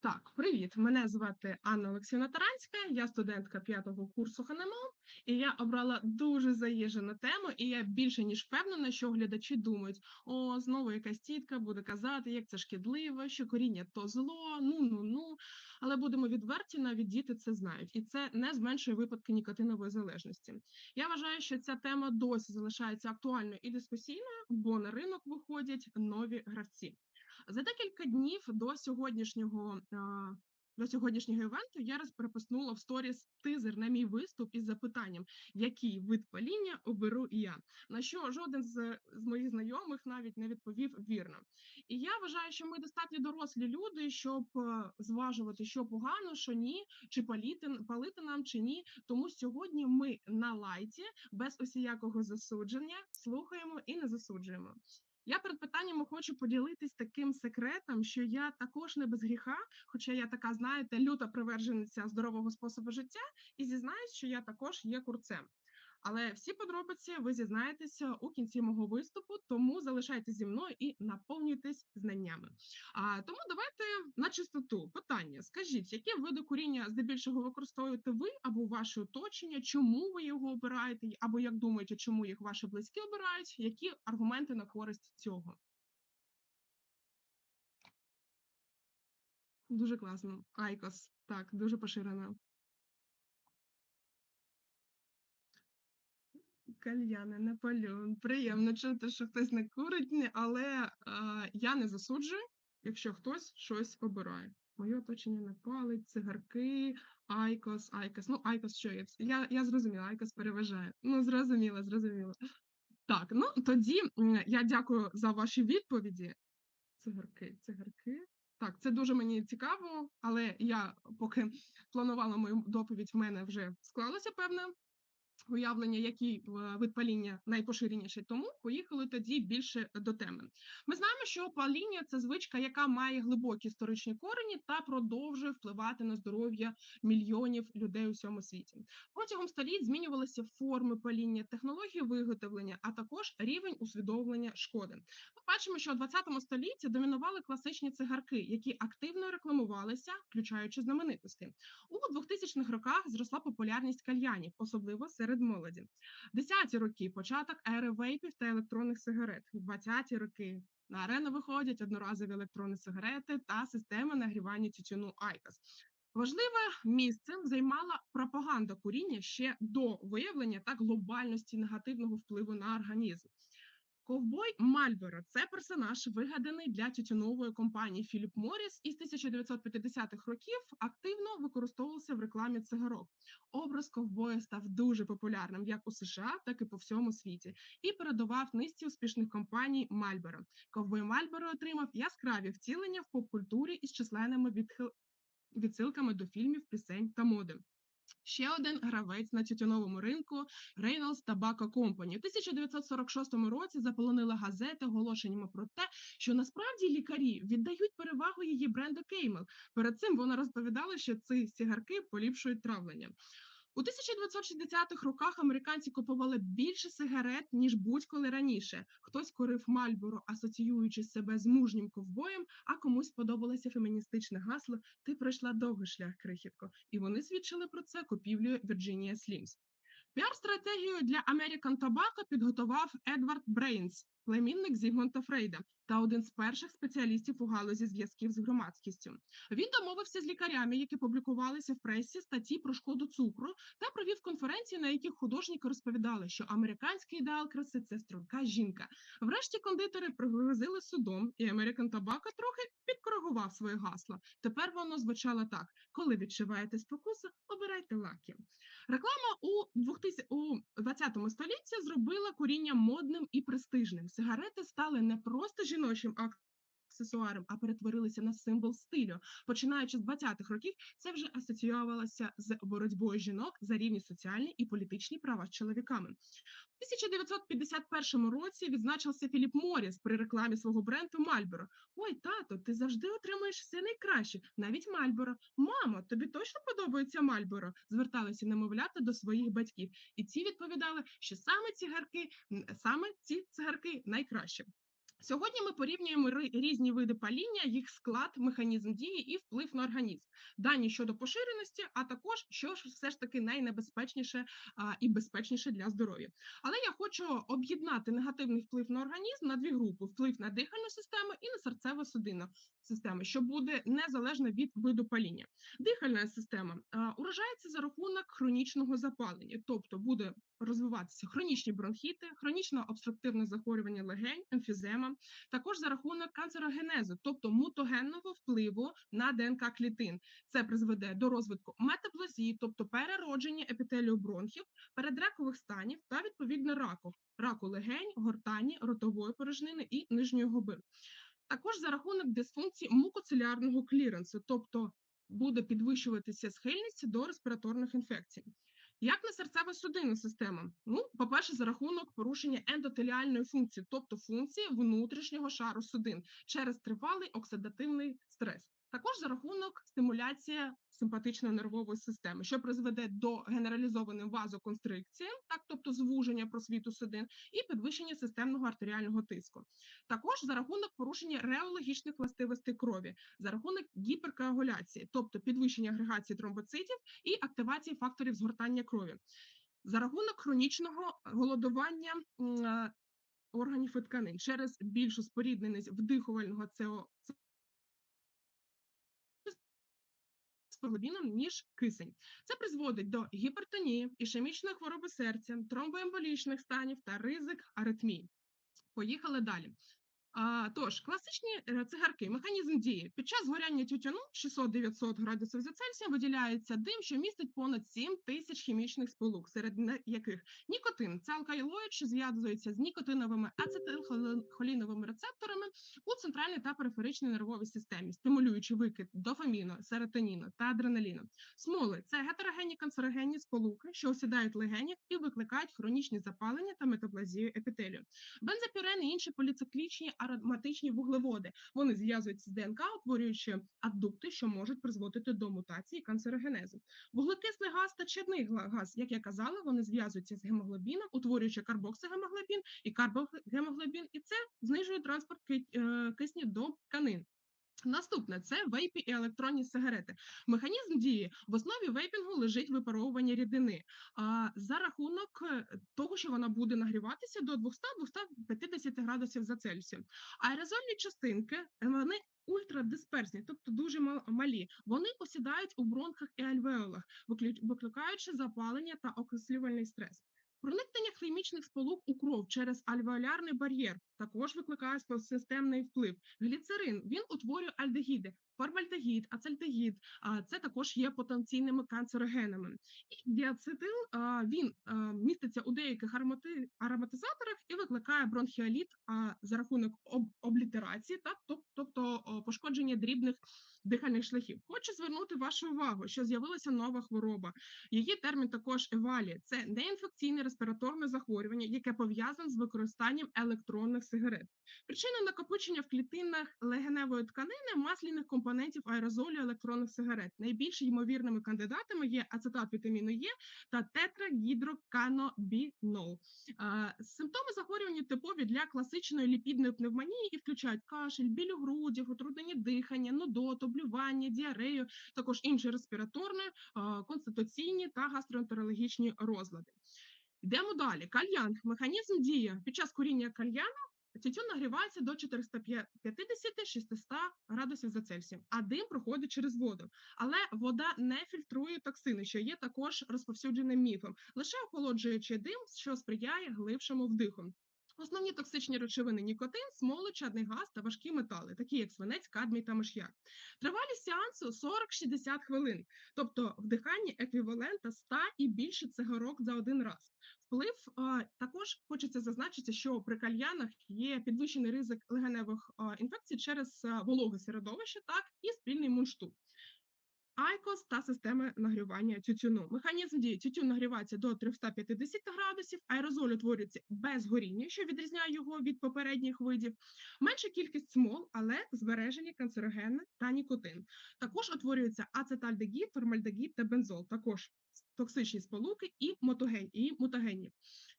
Так, привіт! Мене звати Анна Олексіївна Таранська, я студентка п'ятого курсу ХНМО, і я обрала дуже заїжджену тему, і я більше ніж впевнена, що глядачі думають: о, знову якась тітка буде казати, як це шкідливо, що коріння то зло, ну ну ну. Але будемо відверті, навіть діти це знають, і це не зменшує випадки нікотинової залежності. Я вважаю, що ця тема досі залишається актуальною і дискусійною, бо на ринок виходять нові гравці. За декілька днів до сьогоднішнього до сьогоднішнього івенту я розпереписнула в сторіс тизер на мій виступ із запитанням, який вид паління оберу я. На що жоден з, з моїх знайомих навіть не відповів вірно. І я вважаю, що ми достатньо дорослі люди, щоб е, зважувати, що погано, що ні, чи паліти палити нам чи ні. Тому сьогодні ми на лайті без усіякого засудження слухаємо і не засуджуємо. Я перед питаннями хочу поділитись таким секретом, що я також не без гріха, хоча я така, знаєте, люта привержениця здорового способу життя, і зізнаюсь, що я також є курцем. Але всі подробиці ви зізнаєтеся у кінці мого виступу, тому залишайтеся зі мною і наповнюйтесь знаннями. А тому давайте на чистоту питання: скажіть, які види куріння здебільшого використовуєте ви або ваше оточення? Чому ви його обираєте? Або як думаєте, чому їх ваші близькі обирають? Які аргументи на користь цього? Дуже класно. Айкос, так, дуже поширено. Кальяни, Наполеон. Приємно чути, що хтось не курить, але я не засуджую, якщо хтось щось обирає. Моє оточення не палить, цигарки, Айкос, Айкос. Ну, Айкос що є? Я, я зрозуміла, Айкос переважає. Ну, зрозуміла, зрозуміла. Так, ну тоді я дякую за ваші відповіді. Цигарки, цигарки. Так, це дуже мені цікаво, але я поки планувала мою доповідь, в мене вже склалося певне уявлення, який е, вид паління найпоширеніший, тому поїхали тоді більше до теми. Ми знаємо, що паління це звичка, яка має глибокі історичні корені та продовжує впливати на здоров'я мільйонів людей у всьому світі. Протягом століть змінювалися форми паління, технології виготовлення, а також рівень усвідомлення шкоди. Ми бачимо, що у 20 столітті домінували класичні цигарки, які активно рекламувалися, включаючи знаменитості. У 2000-х роках зросла популярність кальянів, особливо серед серед молоді. Десяті роки початок ери вейпів та електронних сигарет. 20-ті роки на арену виходять одноразові електронні сигарети та системи нагрівання тютюну Айкос. Важливе місце займала пропаганда куріння ще до виявлення та глобальності негативного впливу на організм. Ковбой Мальборо це персонаж, вигаданий для тютюнової компанії Філіп Моріс із 1950-х років активно використовувався в рекламі цигарок. Образ ковбоя став дуже популярним як у США, так і по всьому світі, і передавав низці успішних компаній Мальборо. Ковбой Мальборо отримав яскраві втілення в поп-культурі із численними відхил... відсилками до фільмів, пісень та моди. Ще один гравець на тютюновому ринку Reynolds Tobacco Company. У 1946 році заполонила газети оголошеннями про те, що насправді лікарі віддають перевагу її бренду Кеймел. Перед цим вона розповідала, що ці сігарки поліпшують травлення. У 1960-х роках американці купували більше сигарет ніж будь-коли раніше. Хтось курив Мальборо, асоціюючи себе з мужнім ковбоєм, а комусь подобалося феміністичне гасло Ти пройшла довгий шлях, крихітко, і вони свідчили про це купівлею Virginia Slims. Піар-стратегію для American Tobacco підготував Едвард Брейнс, племінник Зігмунта Фрейда та один з перших спеціалістів у галузі зв'язків з громадськістю. Він домовився з лікарями, які публікувалися в пресі статті про шкоду цукру, та провів конференції, на яких художники розповідали, що американський ідеал краси це струнка жінка. Врешті кондитери пригрозили судом, і American Tobacco трохи підкоригував своє гасло. Тепер воно звучало так: коли відчуваєте спокусу, обирайте лаки. Реклама у 2000, у 20 столітті зробила куріння модним і престижним. Сигарети стали не просто жіночим аксесуаром, а перетворилися на символ стилю. Починаючи з 20-х років, це вже асоціювалося з боротьбою жінок за рівні соціальні і політичні права з чоловіками. У 1951 році відзначився Філіп Моріс при рекламі свого бренду Мальборо. Ой, тато, ти завжди отримуєш все найкраще, навіть Мальборо. Мамо, тобі точно подобається Мальборо? Зверталися немовляти до своїх батьків, і ці відповідали, що саме ці гарки, саме ці цигарки найкраще. Сьогодні ми порівнюємо різні види паління, їх склад, механізм дії і вплив на організм, дані щодо поширеності, а також що ж все ж таки найнебезпечніше і безпечніше для здоров'я. Але я хочу об'єднати негативний вплив на організм на дві групи: вплив на дихальну систему і на серцево-судинну систему, що буде незалежно від виду паління. Дихальна система уражається за рахунок хронічного запалення, тобто буде розвиватися хронічні бронхіти, хронічне обструктивне захворювання легень, емфізема, також за рахунок канцерогенезу, тобто мутагенного впливу на ДНК клітин. Це призведе до розвитку метаплазії, тобто переродження епітелію бронхів, передракових станів та відповідно раку, раку легень, гортані, ротової порожнини і нижньої губи. Також за рахунок дисфункції мукоцелярного кліренсу, тобто буде підвищуватися схильність до респіраторних інфекцій. Як на серцево-судинну систему? Ну, по-перше, за рахунок порушення ендотеліальної функції, тобто функції внутрішнього шару судин через тривалий оксидативний стрес. Також за рахунок стимуляції симпатичної нервової системи, що призведе до генералізованої вазоконстрикції, так тобто звуження просвіту судин, і підвищення системного артеріального тиску. Також за рахунок порушення реологічних властивостей крові, за рахунок гіперкоагуляції, тобто підвищення агрегації тромбоцитів і активації факторів згортання крові, за рахунок хронічного голодування е, органів і тканин через більшу спорідненість вдихувального СО гемоглобіном, ніж кисень. Це призводить до гіпертонії, ішемічної хвороби серця, тромбоемболічних станів та ризик аритмії. Поїхали далі. Тож, класичні е, цигарки, механізм дії. Під час горяння тютюну 600-900 градусів за Цельсієм виділяється дим, що містить понад 7 тисяч хімічних сполук, серед яких нікотин це алкалоїд, що зв'язується з нікотиновими ацетилхоліновими рецепторами у центральній та периферичній нервовій системі, стимулюючи викид дофаміну, серотоніну та адреналіну. Смоли це гетерогенні канцерогенні сполуки, що осідають в легенях і викликають хронічні запалення та метаплазію епітелію. Бензопірени і інші поліциклічні ароматичні вуглеводи. Вони зв'язуються з ДНК, утворюючи аддукти, що можуть призводити до мутації канцерогенезу. Вуглекислий газ та чадний газ, як я казала, вони зв'язуються з гемоглобіном, утворюючи карбоксигемоглобін і карбогемоглобін, і це знижує транспорт е, кисню до тканин. Наступне це вейпі і електронні сигарети. Механізм дії в основі вейпінгу лежить випаровування рідини. А за рахунок е, того, що вона буде нагріватися до 200-250 градусів за Цельсієм. Аерозольні частинки е, вони ультрадисперсні, тобто дуже мал- малі. Вони осідають у бронхах і альвеолах, викликаючи запалення та окислювальний стрес. Проникнення хімічних сполук у кров через альвеолярний бар'єр також викликає системний вплив. Гліцерин він утворює альдегіди, формальдегід, ацальдегід. А це також є потенційними канцерогенами. І діацетил він міститься у деяких аромати, ароматизаторах і викликає бронхіоліт а, за рахунок об, облітерації, так тобто пошкодження дрібних дихальних шляхів. Хочу звернути вашу увагу, що з'явилася нова хвороба. Її термін також евалі. Це неінфекційне респіраторне захворювання, яке пов'язане з використанням електронних сигарет. Причина накопичення в клітинах легеневої тканини масляних компонентів аерозолю електронних сигарет. Найбільш ймовірними кандидатами є ацетат вітаміну Е та тетрагідроканобінол. Симптоми захворювання типові для класичної ліпідної пневмонії і включають кашель, біль у грудях, утруднення дихання, нудоту, блювання, діарею, також інші респіраторні, конституційні та гастроентерологічні розлади. Йдемо далі. Кальян. Механізм дії під час куріння кальяну тютюн нагрівається до 450-600 градусів за Цельсієм, а дим проходить через воду. Але вода не фільтрує токсини, що є також розповсюдженим міфом, лише охолоджуючи дим, що сприяє глибшому вдиху. Основні токсичні речовини нікотин, смоли, чадний газ та важкі метали, такі як свинець, кадмій та миш'як. Тривалість сеансу 40-60 хвилин, тобто вдихання еквівалента 100 і більше цигарок за один раз. Вплив також хочеться зазначити, що при кальянах є підвищений ризик легеневих інфекцій через вологе середовище, так і спільний мундштук. Айкос та системи нагрівання тютюну. Механізм дії тютюн нагрівається до 350 градусів, аерозоль утворюється без горіння, що відрізняє його від попередніх видів. Менша кількість смол, але збережені канцерогени та нікотин. Також утворюється ацетальдегід, формальдегід та бензол. Також токсичні сполуки і мотоген і мутагенні.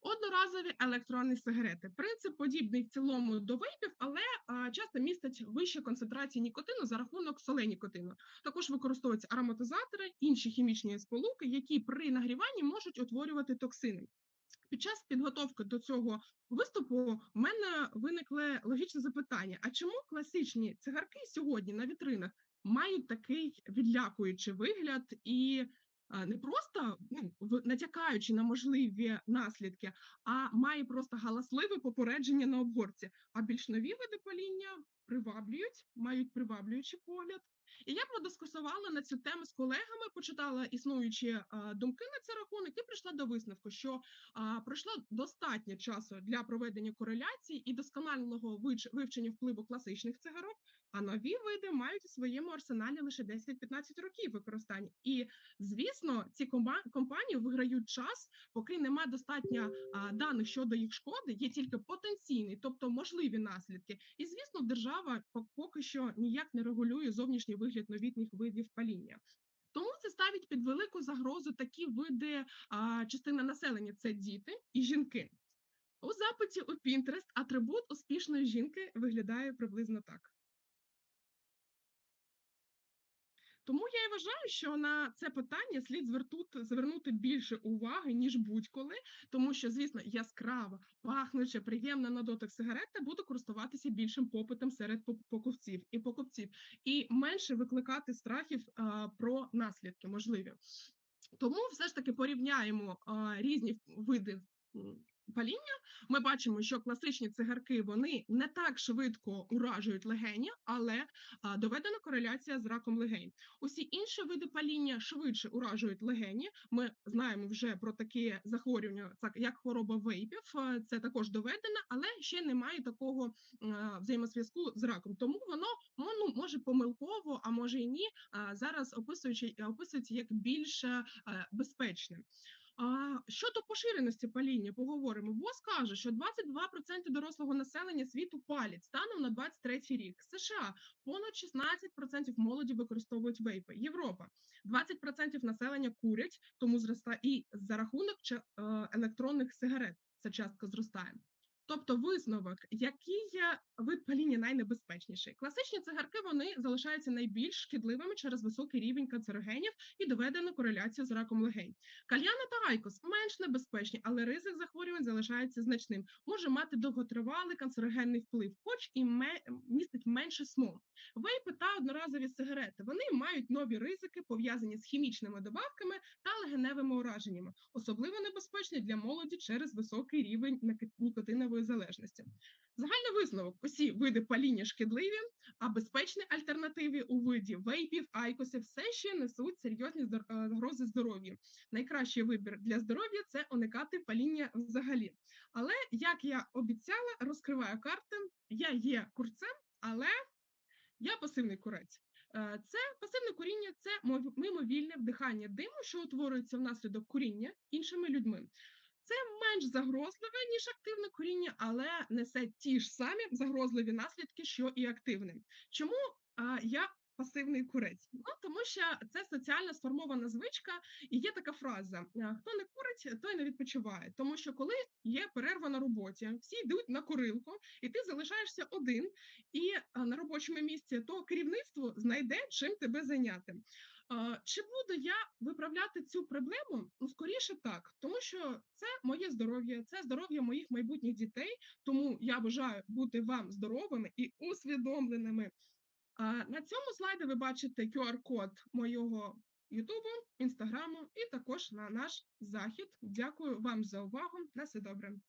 Одноразові електронні сигарети. Принцип подібний в цілому до вейпів, але а, часто містять вищі концентрації нікотину за рахунок солей нікотину. Також використовуються ароматизатори, інші хімічні сполуки, які при нагріванні можуть утворювати токсини. Під час підготовки до цього виступу в мене виникли логічне запитання: а чому класичні цигарки сьогодні на вітринах мають такий відлякуючий вигляд і не просто ну, натякаючи на можливі наслідки, а має просто галасливе попередження на обгорці. А більш нові види паління приваблюють, мають приваблюючий погляд. І я подискусувала на цю тему з колегами, почитала існуючі а, думки на цей рахунок і прийшла до висновку, що а, пройшло достатньо часу для проведення кореляцій і досконалого вивчення впливу класичних цигарок, а нові види мають у своєму арсеналі лише 10-15 років використання. І звісно, ці компанії виграють час, поки нема достатньо а, даних щодо їх шкоди, є тільки потенційний, тобто можливі наслідки. І звісно, держава поки що ніяк не регулює зовнішній вигляд новітніх видів паління. Тому це ставить під велику загрозу такі види а, частини населення це діти і жінки. У запиті у Pinterest атрибут успішної жінки виглядає приблизно так. Тому я і вважаю, що на це питання слід звертути, звернути більше уваги, ніж будь-коли, тому що, звісно, яскрава, пахнуча, приємна на дотик сигарета буде користуватися більшим попитом серед пок- покупців і покупців, і менше викликати страхів а, про наслідки можливі. Тому все ж таки порівняємо а, різні види паління. Ми бачимо, що класичні цигарки вони не так швидко уражують легені, але а, доведена кореляція з раком легень. Усі інші види паління швидше уражують легені. Ми знаємо вже про такі захворювання, так як хвороба вейпів. е, Це також доведено, але ще немає такого е, взаємозв'язку з раком. Тому воно ну, може помилково, а може і ні. а, Зараз описуючи описується як більш е, безпечним. А щодо поширеності паління, поговоримо. ВОЗ каже, що 22% дорослого населення світу палять станом на 23 рік. США понад 16% молоді використовують вейпи. Європа 20% населення курять, тому зростає і за рахунок е, електронних сигарет ця частка зростає. Тобто висновок, який вид паління найнебезпечніший. Класичні цигарки вони залишаються найбільш шкідливими через високий рівень канцерогенів і доведену кореляцію з раком легень. Кальяна та айкос менш небезпечні, але ризик захворювань залишається значним. Може мати довготривалий канцерогенний вплив, хоч і ме- містить менше смол. Вейпи та одноразові сигарети вони мають нові ризики, пов'язані з хімічними добавками та легеневими ураженнями, особливо небезпечні для молоді через високий рівень наки- нікотинової залежності. Загальний висновок: усі види паління шкідливі, а безпечні альтернативи у виді вейпів, айкосів все ще несуть серйозні е, загрози здоров'ю. Найкращий вибір для здоров'я це уникати паління взагалі. Але як я обіцяла, розкриваю карти. Я є курцем, але я пасивний курець. Е, Це пасивне куріння, це мимовільне вдихання диму, що утворюється внаслідок куріння іншими людьми. Це менш загрозливе, ніж активне куріння, але несе ті ж самі загрозливі наслідки, що і активне. Чому а, я пасивний курець? Ну тому що це соціально сформована звичка, і є така фраза: хто не курить, той не відпочиває. Тому що коли є перерва на роботі, всі йдуть на курилку, і ти залишаєшся один, і на робочому місці, то керівництво знайде чим тебе зайняти. А, Чи буду я виправляти цю проблему? Ну, скоріше так, тому що це моє здоров'я, це здоров'я моїх майбутніх дітей. Тому я бажаю бути вам здоровими і усвідомленими. На цьому слайді ви бачите QR-код моєго Ютубу, інстаграму і також на наш захід. Дякую вам за увагу. На все добре.